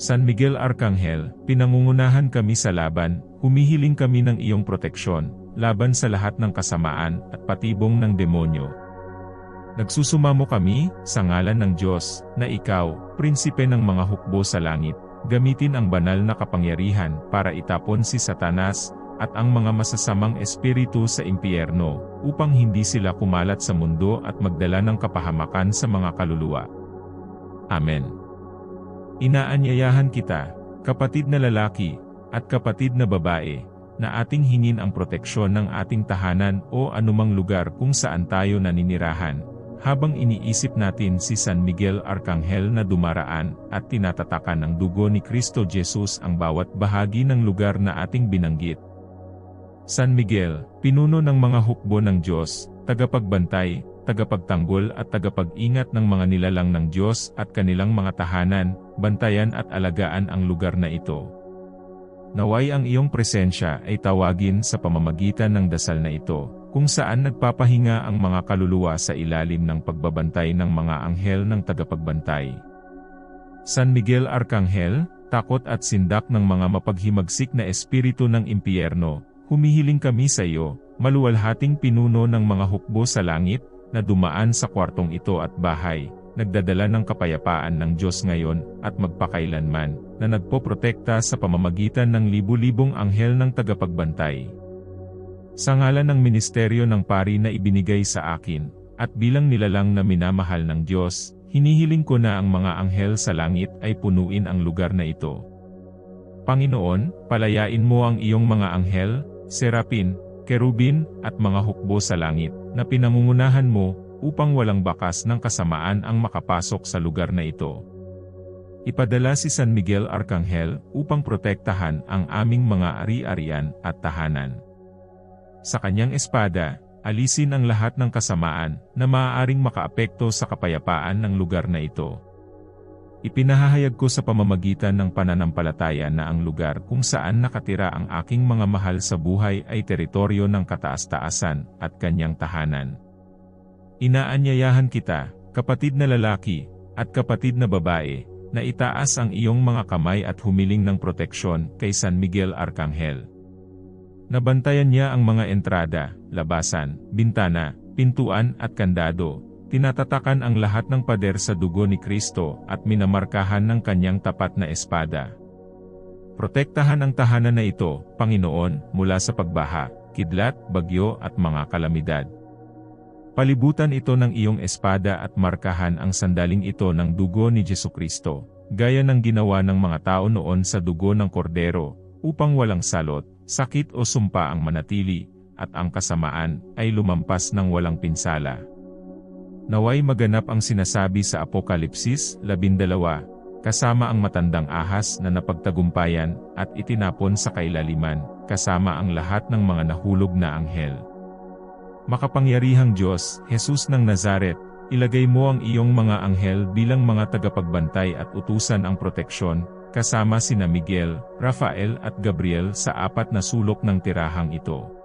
San Miguel Arcangel, pinangungunahan kami sa laban, humihiling kami ng iyong proteksyon, laban sa lahat ng kasamaan at patibong ng demonyo. Nagsusumamo kami, sa ngalan ng Diyos, na ikaw, prinsipe ng mga hukbo sa langit, gamitin ang banal na kapangyarihan para itapon si Satanas, at ang mga masasamang espiritu sa impyerno, upang hindi sila kumalat sa mundo at magdala ng kapahamakan sa mga kaluluwa. Amen. Inaanyayahan kita, kapatid na lalaki, at kapatid na babae, na ating hingin ang proteksyon ng ating tahanan o anumang lugar kung saan tayo naninirahan, habang iniisip natin si San Miguel Arcangel na dumaraan at tinatatakan ng dugo ni Kristo Jesus ang bawat bahagi ng lugar na ating binanggit. San Miguel, pinuno ng mga hukbo ng Diyos, tagapagbantay, tagapagtanggol at tagapag-ingat ng mga nilalang ng Diyos at kanilang mga tahanan, bantayan at alagaan ang lugar na ito. Naway ang iyong presensya ay tawagin sa pamamagitan ng dasal na ito, kung saan nagpapahinga ang mga kaluluwa sa ilalim ng pagbabantay ng mga anghel ng tagapagbantay. San Miguel Arcangel, takot at sindak ng mga mapaghimagsik na espiritu ng impyerno, humihiling kami sa iyo, maluwalhating pinuno ng mga hukbo sa langit, na dumaan sa kwartong ito at bahay, nagdadala ng kapayapaan ng Diyos ngayon at magpakailanman, na nagpoprotekta sa pamamagitan ng libu-libong anghel ng tagapagbantay. Sa ngalan ng ministeryo ng pari na ibinigay sa akin, at bilang nilalang na minamahal ng Diyos, hinihiling ko na ang mga anghel sa langit ay punuin ang lugar na ito. Panginoon, palayain mo ang iyong mga anghel, serapin, kerubin, at mga hukbo sa langit, na pinangungunahan mo, upang walang bakas ng kasamaan ang makapasok sa lugar na ito. Ipadala si San Miguel Arcangel upang protektahan ang aming mga ari-arian at tahanan. Sa kanyang espada, alisin ang lahat ng kasamaan na maaaring makaapekto sa kapayapaan ng lugar na ito. Ipinahahayag ko sa pamamagitan ng pananampalataya na ang lugar kung saan nakatira ang aking mga mahal sa buhay ay teritoryo ng kataas-taasan at kanyang tahanan. Inaanyayahan kita, kapatid na lalaki, at kapatid na babae, na itaas ang iyong mga kamay at humiling ng proteksyon kay San Miguel Arcangel. Nabantayan niya ang mga entrada, labasan, bintana, pintuan at kandado, tinatatakan ang lahat ng pader sa dugo ni Kristo at minamarkahan ng kanyang tapat na espada. Protektahan ang tahanan na ito, Panginoon, mula sa pagbaha, kidlat, bagyo at mga kalamidad. Palibutan ito ng iyong espada at markahan ang sandaling ito ng dugo ni Jesu Kristo, gaya ng ginawa ng mga tao noon sa dugo ng kordero, upang walang salot, sakit o sumpa ang manatili, at ang kasamaan ay lumampas ng walang pinsala. Naway maganap ang sinasabi sa Apokalipsis 12, kasama ang matandang ahas na napagtagumpayan at itinapon sa kailaliman, kasama ang lahat ng mga nahulog na anghel. Makapangyarihang Diyos, Jesus ng Nazaret, ilagay mo ang iyong mga anghel bilang mga tagapagbantay at utusan ang proteksyon, kasama sina Miguel, Rafael at Gabriel sa apat na sulok ng tirahang ito.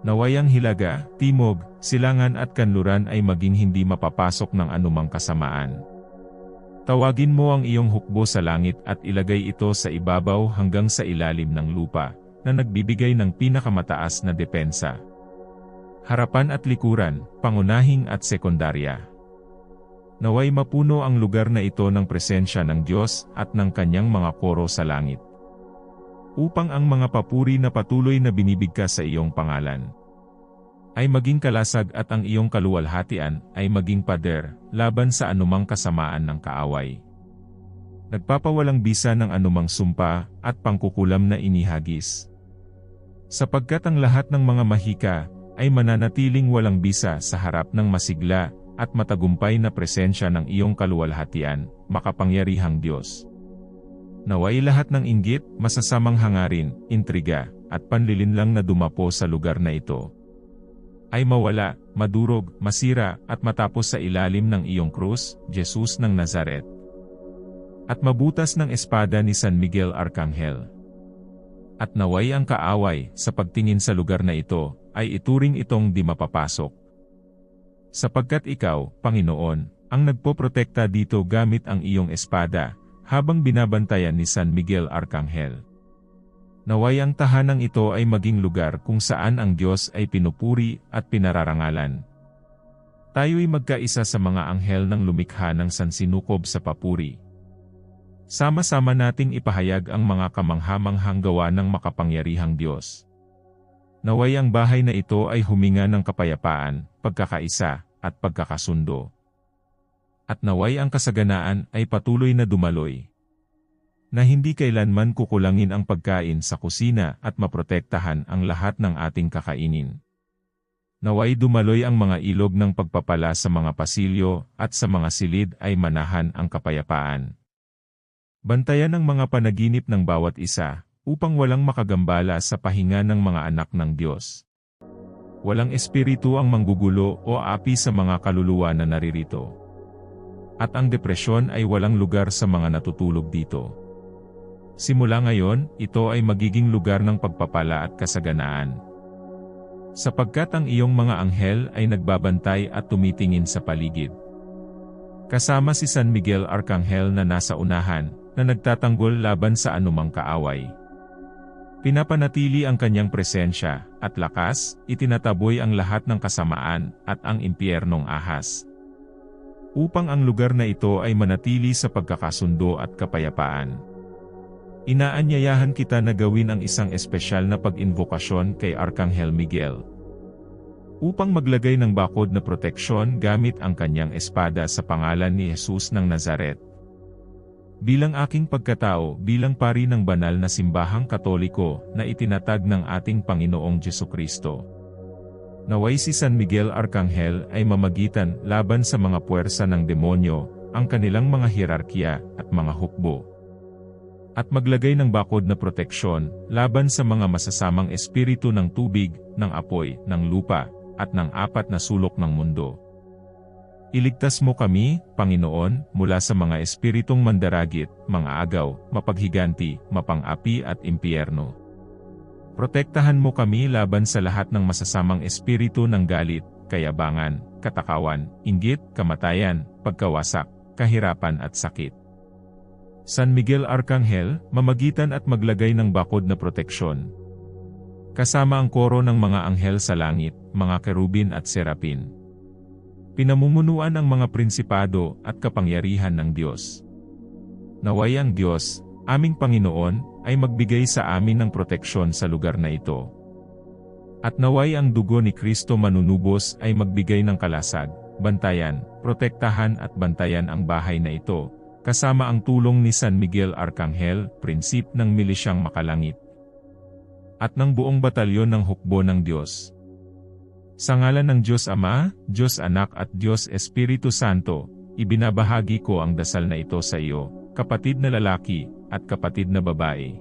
Nawayang hilaga, timog, silangan at kanluran ay maging hindi mapapasok ng anumang kasamaan. Tawagin mo ang iyong hukbo sa langit at ilagay ito sa ibabaw hanggang sa ilalim ng lupa, na nagbibigay ng pinakamataas na depensa. Harapan at likuran, pangunahing at sekundarya. Naway mapuno ang lugar na ito ng presensya ng Diyos at ng kanyang mga koro sa langit upang ang mga papuri na patuloy na binibigkas sa iyong pangalan ay maging kalasag at ang iyong kaluwalhatian ay maging pader laban sa anumang kasamaan ng kaaway. Nagpapawalang bisa ng anumang sumpa at pangkukulam na inihagis. Sapagkat ang lahat ng mga mahika ay mananatiling walang bisa sa harap ng masigla at matagumpay na presensya ng iyong kaluwalhatian, makapangyarihang Diyos. Naway lahat ng inggit, masasamang hangarin, intriga, at panlilinlang na dumapo sa lugar na ito. Ay mawala, madurog, masira, at matapos sa ilalim ng iyong krus, Jesus ng Nazaret. At mabutas ng espada ni San Miguel Arcangel. At naway ang kaaway, sa pagtingin sa lugar na ito, ay ituring itong di mapapasok. Sapagkat ikaw, Panginoon, ang nagpoprotekta dito gamit ang iyong espada, habang binabantayan ni San Miguel Arcangel. Naway ang tahanang ito ay maging lugar kung saan ang Diyos ay pinupuri at pinararangalan. Tayo'y magkaisa sa mga anghel ng lumikha ng sansinukob sa papuri. Sama-sama nating ipahayag ang mga kamanghamanghang gawa ng makapangyarihang Diyos. Naway ang bahay na ito ay huminga ng kapayapaan, pagkakaisa, at pagkakasundo. At naway ang kasaganaan ay patuloy na dumaloy. Na hindi kailanman kukulangin ang pagkain sa kusina at maprotektahan ang lahat ng ating kakainin. Naway dumaloy ang mga ilog ng pagpapala sa mga pasilyo at sa mga silid ay manahan ang kapayapaan. Bantayan ang mga panaginip ng bawat isa, upang walang makagambala sa pahinga ng mga anak ng Diyos. Walang espiritu ang manggugulo o api sa mga kaluluwa na naririto. At ang depresyon ay walang lugar sa mga natutulog dito. Simula ngayon, ito ay magiging lugar ng pagpapala at kasaganaan. Sapagkat ang iyong mga anghel ay nagbabantay at tumitingin sa paligid. Kasama si San Miguel Arcangel na nasa unahan, na nagtatanggol laban sa anumang kaaway. Pinapanatili ang kanyang presensya at lakas, itinataboy ang lahat ng kasamaan at ang impyernong ahas. Upang ang lugar na ito ay manatili sa pagkakasundo at kapayapaan. Inaanyayahan kita na gawin ang isang espesyal na pag-invokasyon kay Arkanghel Miguel. Upang maglagay ng bakod na proteksyon gamit ang kanyang espada sa pangalan ni Jesus ng Nazaret. Bilang aking pagkatao, bilang pari ng banal na simbahang katoliko na itinatag ng ating Panginoong Jesu Kristo. Naway si San Miguel Arcangel ay mamagitan laban sa mga puwersa ng demonyo, ang kanilang mga hierarkiya at mga hukbo. At maglagay ng bakod na proteksyon laban sa mga masasamang espiritu ng tubig, ng apoy, ng lupa, at ng apat na sulok ng mundo. Iligtas mo kami, Panginoon, mula sa mga espiritong mandaragit, mga agaw, mapaghiganti, mapang-api at impyerno. Protektahan mo kami laban sa lahat ng masasamang espiritu ng galit, kayabangan, katakawan, inggit, kamatayan, pagkawasak, kahirapan at sakit. San Miguel Arcangel, mamagitan at maglagay ng bakod na proteksyon. Kasama ang koro ng mga anghel sa langit, mga kerubin at serapin pinamumunuan ang mga prinsipado at kapangyarihan ng Diyos. Naway ang Diyos, aming Panginoon, ay magbigay sa amin ng proteksyon sa lugar na ito. At naway ang dugo ni Kristo manunubos ay magbigay ng kalasag, bantayan, protektahan at bantayan ang bahay na ito, kasama ang tulong ni San Miguel Arcangel, prinsip ng milisyang makalangit. At ng buong batalyon ng hukbo ng Diyos. Sa ngalan ng Diyos Ama, Diyos Anak at Diyos Espiritu Santo, ibinabahagi ko ang dasal na ito sa iyo, kapatid na lalaki, at kapatid na babae.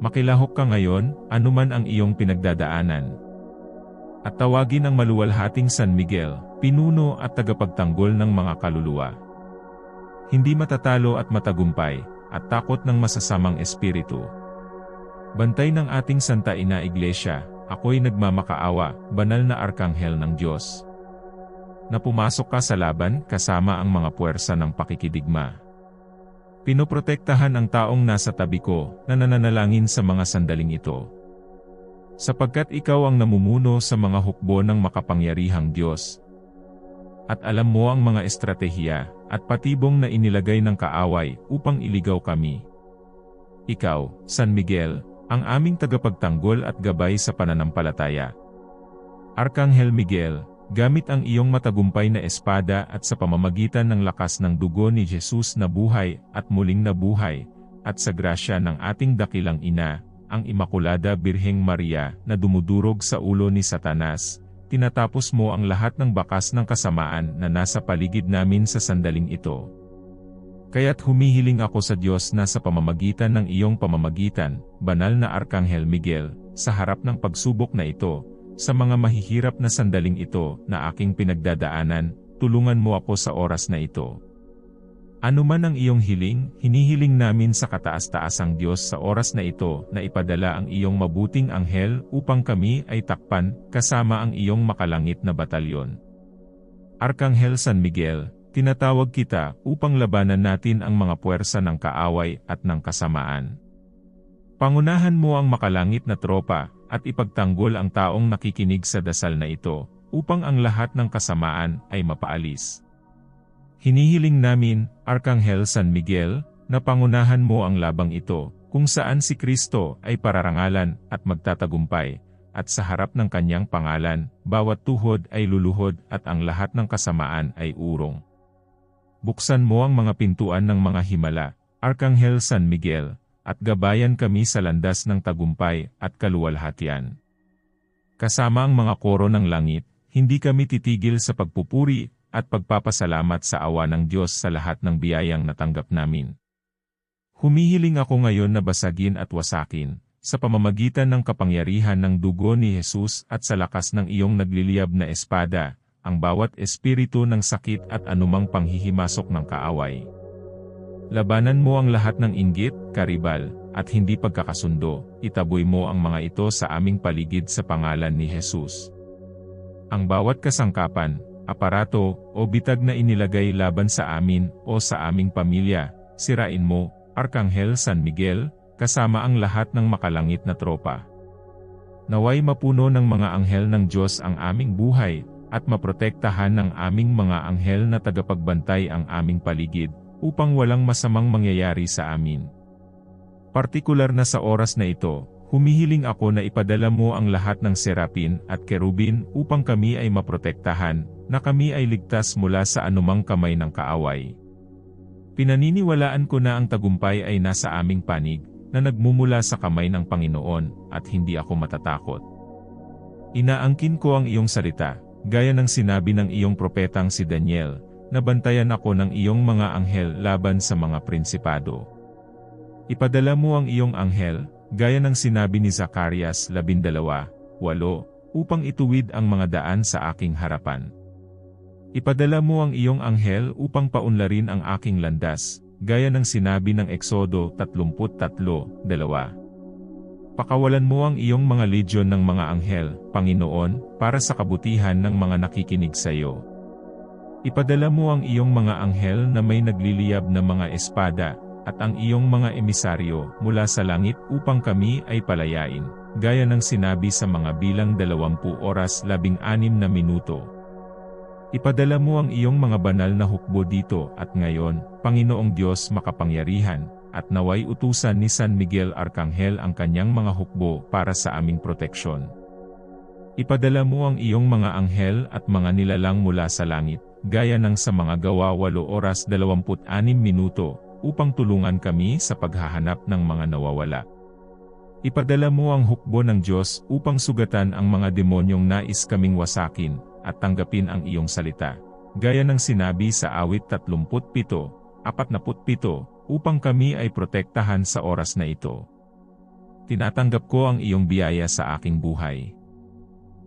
Makilahok ka ngayon, anuman ang iyong pinagdadaanan. At tawagin ang maluwalhating San Miguel, pinuno at tagapagtanggol ng mga kaluluwa. Hindi matatalo at matagumpay, at takot ng masasamang espiritu. Bantay ng ating Santa Ina Iglesia, ako'y nagmamakaawa, banal na arkanghel ng Diyos. Na pumasok ka sa laban kasama ang mga puwersa ng pakikidigma. Pinoprotektahan ang taong nasa tabi ko na nananalangin sa mga sandaling ito. Sapagkat ikaw ang namumuno sa mga hukbo ng makapangyarihang Diyos. At alam mo ang mga estratehiya at patibong na inilagay ng kaaway upang iligaw kami. Ikaw, San Miguel, ang aming tagapagtanggol at gabay sa pananampalataya. Arkanghel Miguel, gamit ang iyong matagumpay na espada at sa pamamagitan ng lakas ng dugo ni Jesus na buhay at muling nabuhay, at sa grasya ng ating dakilang ina, ang Imakulada Birheng Maria na dumudurog sa ulo ni Satanas, tinatapos mo ang lahat ng bakas ng kasamaan na nasa paligid namin sa sandaling ito. Kaya't humihiling ako sa Diyos na sa pamamagitan ng iyong pamamagitan, banal na Arkanghel Miguel, sa harap ng pagsubok na ito, sa mga mahihirap na sandaling ito na aking pinagdadaanan, tulungan mo ako sa oras na ito. Ano man ang iyong hiling, hinihiling namin sa kataas-taasang Diyos sa oras na ito na ipadala ang iyong mabuting anghel upang kami ay takpan kasama ang iyong makalangit na batalyon. Arkanghel San Miguel, tinatawag kita upang labanan natin ang mga puwersa ng kaaway at ng kasamaan. Pangunahan mo ang makalangit na tropa at ipagtanggol ang taong nakikinig sa dasal na ito upang ang lahat ng kasamaan ay mapaalis. Hinihiling namin, Arkanghel San Miguel, na pangunahan mo ang labang ito, kung saan si Kristo ay pararangalan at magtatagumpay, at sa harap ng kanyang pangalan, bawat tuhod ay luluhod at ang lahat ng kasamaan ay urong. Buksan mo ang mga pintuan ng mga himala, Arkanghel San Miguel, at gabayan kami sa landas ng tagumpay at kaluwalhatian. Kasama ang mga koro ng langit, hindi kami titigil sa pagpupuri at pagpapasalamat sa awa ng Diyos sa lahat ng biyayang natanggap namin. Humihiling ako ngayon na basagin at wasakin, sa pamamagitan ng kapangyarihan ng dugo ni Jesus at sa lakas ng iyong nagliliyab na espada, ang bawat espiritu ng sakit at anumang panghihimasok ng kaaway. Labanan mo ang lahat ng inggit, karibal, at hindi pagkakasundo, itaboy mo ang mga ito sa aming paligid sa pangalan ni Jesus. Ang bawat kasangkapan, aparato, o bitag na inilagay laban sa amin o sa aming pamilya, sirain mo, Arkanghel San Miguel, kasama ang lahat ng makalangit na tropa. Naway mapuno ng mga anghel ng Diyos ang aming buhay, at maprotektahan ng aming mga anghel na tagapagbantay ang aming paligid, upang walang masamang mangyayari sa amin. Partikular na sa oras na ito, humihiling ako na ipadala mo ang lahat ng serapin at kerubin upang kami ay maprotektahan, na kami ay ligtas mula sa anumang kamay ng kaaway. Pinaniniwalaan ko na ang tagumpay ay nasa aming panig, na nagmumula sa kamay ng Panginoon, at hindi ako matatakot. Inaangkin ko ang iyong salita, gaya ng sinabi ng iyong propetang si Daniel, nabantayan ako ng iyong mga anghel laban sa mga prinsipado. Ipadala mo ang iyong anghel, gaya ng sinabi ni Zacarias 12:8, upang ituwid ang mga daan sa aking harapan. Ipadala mo ang iyong anghel upang paunlarin ang aking landas, gaya ng sinabi ng Eksodo 33:2. Pakawalan mo ang iyong mga legion ng mga anghel, Panginoon, para sa kabutihan ng mga nakikinig sa iyo. Ipadala mo ang iyong mga anghel na may nagliliyab na mga espada, at ang iyong mga emisaryo mula sa langit upang kami ay palayain, gaya ng sinabi sa mga bilang 20 oras 16 na minuto. Ipadala mo ang iyong mga banal na hukbo dito at ngayon, Panginoong Diyos makapangyarihan, at naway utusan ni San Miguel Arcangel ang kanyang mga hukbo para sa aming proteksyon. Ipadala mo ang iyong mga anghel at mga nilalang mula sa langit, gaya ng sa mga gawa 8 oras 26 minuto, upang tulungan kami sa paghahanap ng mga nawawala. Ipadala mo ang hukbo ng Diyos upang sugatan ang mga demonyong nais kaming wasakin, at tanggapin ang iyong salita. Gaya ng sinabi sa awit 37, 47, upang kami ay protektahan sa oras na ito. Tinatanggap ko ang iyong biyaya sa aking buhay.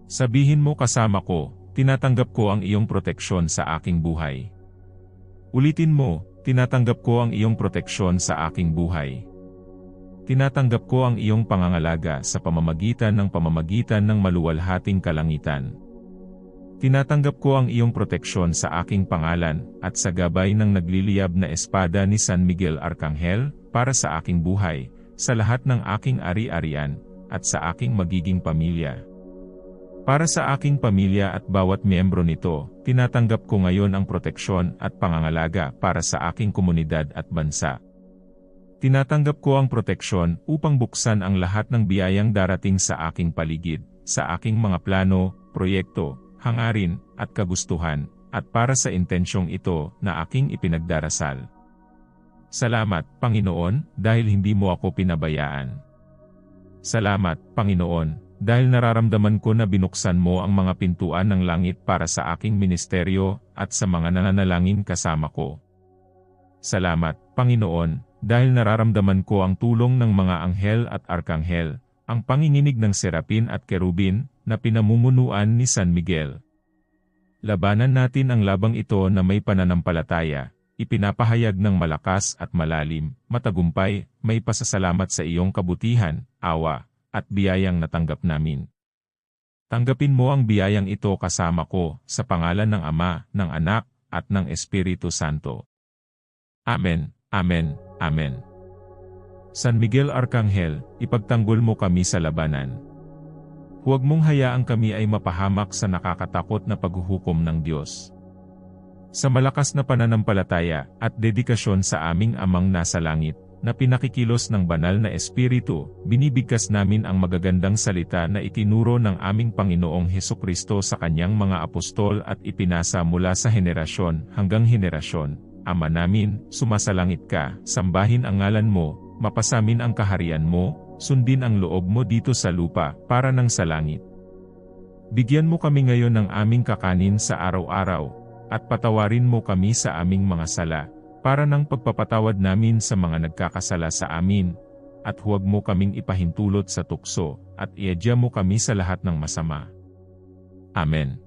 Sabihin mo kasama ko, tinatanggap ko ang iyong proteksyon sa aking buhay. Ulitin mo, tinatanggap ko ang iyong proteksyon sa aking buhay. Tinatanggap ko ang iyong pangangalaga sa pamamagitan ng pamamagitan ng maluwalhating kalangitan. Tinatanggap ko ang iyong proteksyon sa aking pangalan, at sa gabay ng nagliliyab na espada ni San Miguel Arcangel, para sa aking buhay, sa lahat ng aking ari-arian, at sa aking magiging pamilya. Para sa aking pamilya at bawat miyembro nito, tinatanggap ko ngayon ang proteksyon at pangangalaga para sa aking komunidad at bansa. Tinatanggap ko ang proteksyon upang buksan ang lahat ng biyayang darating sa aking paligid, sa aking mga plano, proyekto, hangarin, at kagustuhan, at para sa intensyong ito na aking ipinagdarasal. Salamat, Panginoon, dahil hindi mo ako pinabayaan. Salamat, Panginoon, dahil nararamdaman ko na binuksan mo ang mga pintuan ng langit para sa aking ministeryo at sa mga nananalangin kasama ko. Salamat, Panginoon, dahil nararamdaman ko ang tulong ng mga anghel at arkanghel, ang panginginig ng serapin at kerubin, na pinamumunuan ni San Miguel. Labanan natin ang labang ito na may pananampalataya, ipinapahayag ng malakas at malalim, matagumpay, may pasasalamat sa iyong kabutihan, awa, at biyayang natanggap namin. Tanggapin mo ang biyayang ito kasama ko, sa pangalan ng Ama, ng Anak, at ng Espiritu Santo. Amen, Amen, Amen. San Miguel Arcangel, ipagtanggol mo kami sa labanan. Huwag mong hayaang kami ay mapahamak sa nakakatakot na paghuhukom ng Diyos. Sa malakas na pananampalataya at dedikasyon sa aming amang nasa langit, na pinakikilos ng banal na espiritu, binibigkas namin ang magagandang salita na itinuro ng aming Panginoong Heso Kristo sa kanyang mga apostol at ipinasa mula sa henerasyon hanggang henerasyon. Ama namin, sumasalangit ka, sambahin ang ngalan mo, mapasamin ang kaharian mo, sundin ang loob mo dito sa lupa, para ng sa langit. Bigyan mo kami ngayon ng aming kakanin sa araw-araw, at patawarin mo kami sa aming mga sala, para ng pagpapatawad namin sa mga nagkakasala sa amin, at huwag mo kaming ipahintulot sa tukso, at iadya mo kami sa lahat ng masama. Amen.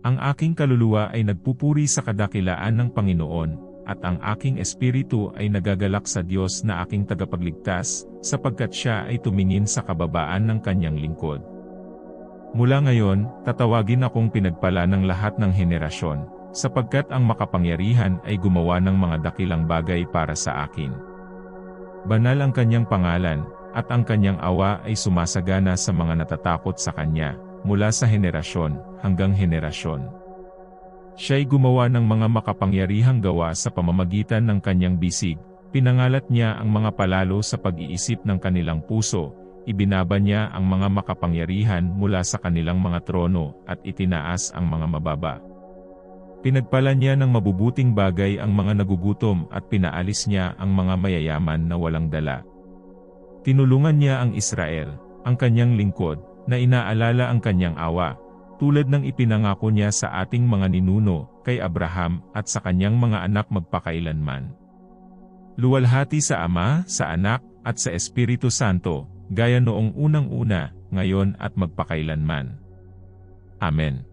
Ang aking kaluluwa ay nagpupuri sa kadakilaan ng Panginoon, at ang aking espiritu ay nagagalak sa Diyos na aking tagapagligtas, sapagkat siya ay tumingin sa kababaan ng kanyang lingkod. Mula ngayon, tatawagin akong pinagpala ng lahat ng henerasyon, sapagkat ang makapangyarihan ay gumawa ng mga dakilang bagay para sa akin. Banal ang kanyang pangalan, at ang kanyang awa ay sumasagana sa mga natatakot sa kanya, mula sa henerasyon hanggang henerasyon. Siya'y gumawa ng mga makapangyarihang gawa sa pamamagitan ng kanyang bisig, pinangalat niya ang mga palalo sa pag-iisip ng kanilang puso, ibinaba niya ang mga makapangyarihan mula sa kanilang mga trono at itinaas ang mga mababa. Pinagpala niya ng mabubuting bagay ang mga nagugutom at pinaalis niya ang mga mayayaman na walang dala. Tinulungan niya ang Israel, ang kanyang lingkod, na inaalala ang kanyang awa, tulad ng ipinangako niya sa ating mga ninuno, kay Abraham at sa kanyang mga anak magpakailanman. Luwalhati sa Ama, sa Anak, at sa Espiritu Santo, gaya noong unang-una, ngayon at magpakailanman. Amen.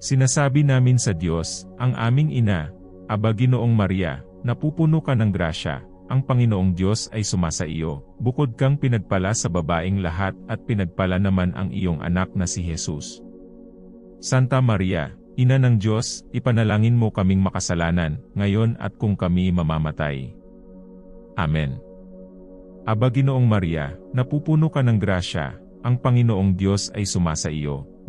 Sinasabi namin sa Diyos, ang aming ina, Aba Ginoong Maria, napupuno ka ng grasya, ang Panginoong Diyos ay sumasa iyo, bukod kang pinagpala sa babaing lahat at pinagpala naman ang iyong anak na si Jesus. Santa Maria, Ina ng Diyos, ipanalangin mo kaming makasalanan, ngayon at kung kami mamamatay. Amen. Aba Ginoong Maria, napupuno ka ng grasya, ang Panginoong Diyos ay sumasa iyo,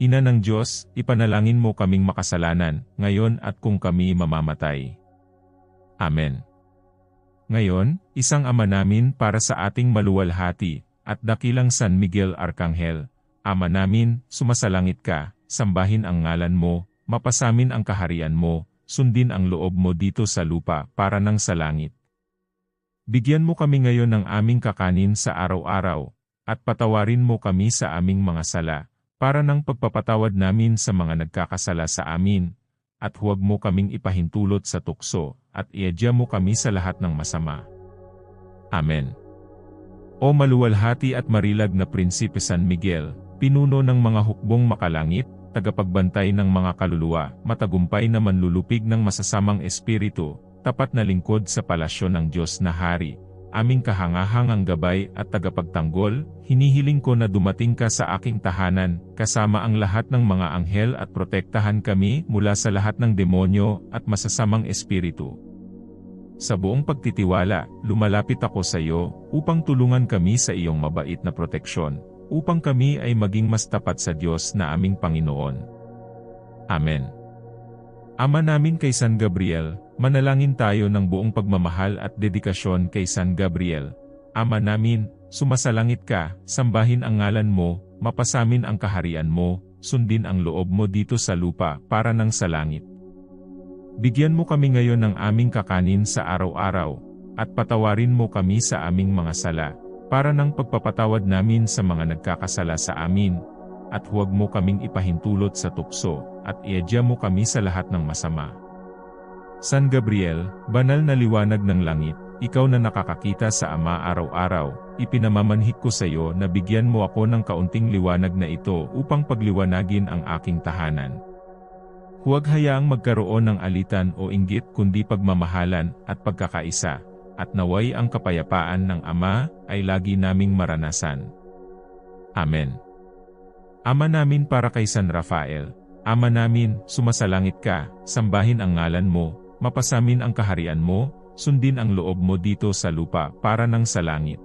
Ina ng Diyos, ipanalangin mo kaming makasalanan, ngayon at kung kami mamamatay. Amen. Ngayon, isang ama namin para sa ating maluwalhati, at dakilang San Miguel Arcangel, Ama namin, sumasalangit ka, sambahin ang ngalan mo, mapasamin ang kaharian mo, sundin ang loob mo dito sa lupa para ng sa langit. Bigyan mo kami ngayon ng aming kakanin sa araw-araw, at patawarin mo kami sa aming mga sala, para ng pagpapatawad namin sa mga nagkakasala sa amin, at huwag mo kaming ipahintulot sa tukso, at iadya mo kami sa lahat ng masama. Amen. O maluwalhati at marilag na Prinsipe San Miguel, pinuno ng mga hukbong makalangit, tagapagbantay ng mga kaluluwa, matagumpay na manlulupig ng masasamang espiritu, tapat na lingkod sa palasyo ng Diyos na Hari, aming kahangahangang gabay at tagapagtanggol, hinihiling ko na dumating ka sa aking tahanan, kasama ang lahat ng mga anghel at protektahan kami mula sa lahat ng demonyo at masasamang espiritu. Sa buong pagtitiwala, lumalapit ako sa iyo, upang tulungan kami sa iyong mabait na proteksyon, upang kami ay maging mas tapat sa Diyos na aming Panginoon. Amen. Ama namin kay San Gabriel, manalangin tayo ng buong pagmamahal at dedikasyon kay San Gabriel. Ama namin, sumasalangit ka, sambahin ang ngalan mo, mapasamin ang kaharian mo, sundin ang loob mo dito sa lupa para ng sa langit. Bigyan mo kami ngayon ng aming kakanin sa araw-araw, at patawarin mo kami sa aming mga sala, para ng pagpapatawad namin sa mga nagkakasala sa amin, at huwag mo kaming ipahintulot sa tukso, at iadya mo kami sa lahat ng masama. San Gabriel, banal na liwanag ng langit, ikaw na nakakakita sa Ama araw-araw, ipinamamanhik ko sa iyo na bigyan mo ako ng kaunting liwanag na ito upang pagliwanagin ang aking tahanan. Huwag hayaang magkaroon ng alitan o inggit kundi pagmamahalan at pagkakaisa, at naway ang kapayapaan ng Ama ay lagi naming maranasan. Amen. Ama namin para kay San Rafael, Ama namin, sumasalangit ka, sambahin ang ngalan mo, mapasamin ang kaharian mo, sundin ang loob mo dito sa lupa para nang sa langit.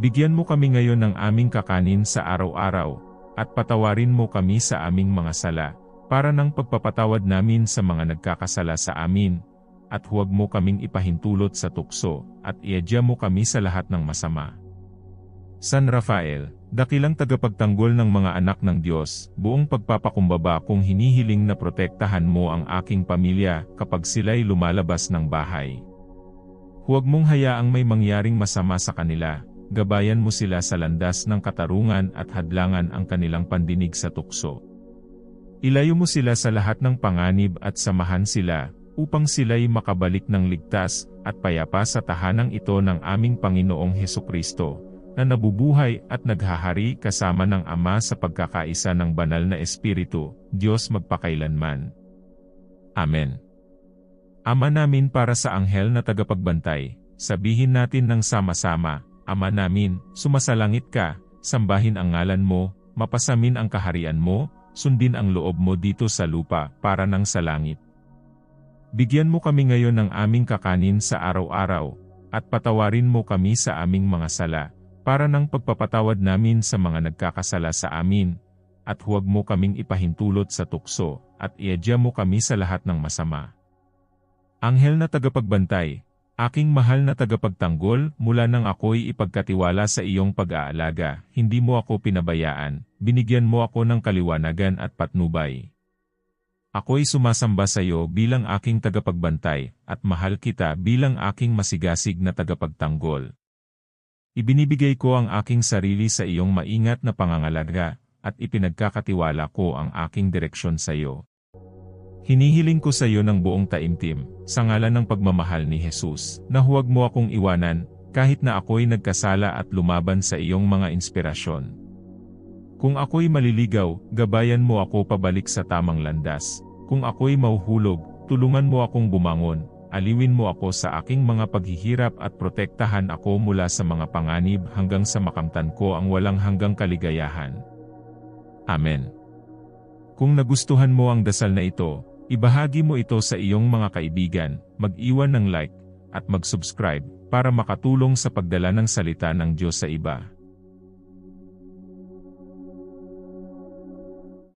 Bigyan mo kami ngayon ng aming kakanin sa araw-araw, at patawarin mo kami sa aming mga sala, para nang pagpapatawad namin sa mga nagkakasala sa amin, at huwag mo kaming ipahintulot sa tukso, at iadya mo kami sa lahat ng masama. San Rafael, dakilang tagapagtanggol ng mga anak ng Diyos, buong pagpapakumbaba kung hinihiling na protektahan mo ang aking pamilya kapag sila'y lumalabas ng bahay. Huwag mong hayaang may mangyaring masama sa kanila, gabayan mo sila sa landas ng katarungan at hadlangan ang kanilang pandinig sa tukso. Ilayo mo sila sa lahat ng panganib at samahan sila, upang sila'y makabalik ng ligtas at payapa sa tahanang ito ng aming Panginoong Heso Kristo na nabubuhay at naghahari kasama ng Ama sa pagkakaisa ng banal na Espiritu, Diyos magpakailanman. Amen. Ama namin para sa anghel na tagapagbantay, sabihin natin ng sama-sama, Ama namin, sumasalangit ka, sambahin ang ngalan mo, mapasamin ang kaharian mo, sundin ang loob mo dito sa lupa para nang sa langit. Bigyan mo kami ngayon ng aming kakanin sa araw-araw, at patawarin mo kami sa aming mga sala, para ng pagpapatawad namin sa mga nagkakasala sa amin, at huwag mo kaming ipahintulot sa tukso, at iadya mo kami sa lahat ng masama. Anghel na tagapagbantay, aking mahal na tagapagtanggol, mula nang ako'y ipagkatiwala sa iyong pag-aalaga, hindi mo ako pinabayaan, binigyan mo ako ng kaliwanagan at patnubay. Ako'y sumasamba sa iyo bilang aking tagapagbantay, at mahal kita bilang aking masigasig na tagapagtanggol. Ibinibigay ko ang aking sarili sa iyong maingat na pangangalaga, at ipinagkakatiwala ko ang aking direksyon sa iyo. Hinihiling ko sa iyo ng buong taimtim, sa ngalan ng pagmamahal ni Jesus, na huwag mo akong iwanan, kahit na ako'y nagkasala at lumaban sa iyong mga inspirasyon. Kung ako'y maliligaw, gabayan mo ako pabalik sa tamang landas. Kung ako'y mauhulog, tulungan mo akong bumangon, aliwin mo ako sa aking mga paghihirap at protektahan ako mula sa mga panganib hanggang sa makamtan ko ang walang hanggang kaligayahan. Amen. Kung nagustuhan mo ang dasal na ito, ibahagi mo ito sa iyong mga kaibigan, mag-iwan ng like, at mag-subscribe para makatulong sa pagdala ng salita ng Diyos sa iba.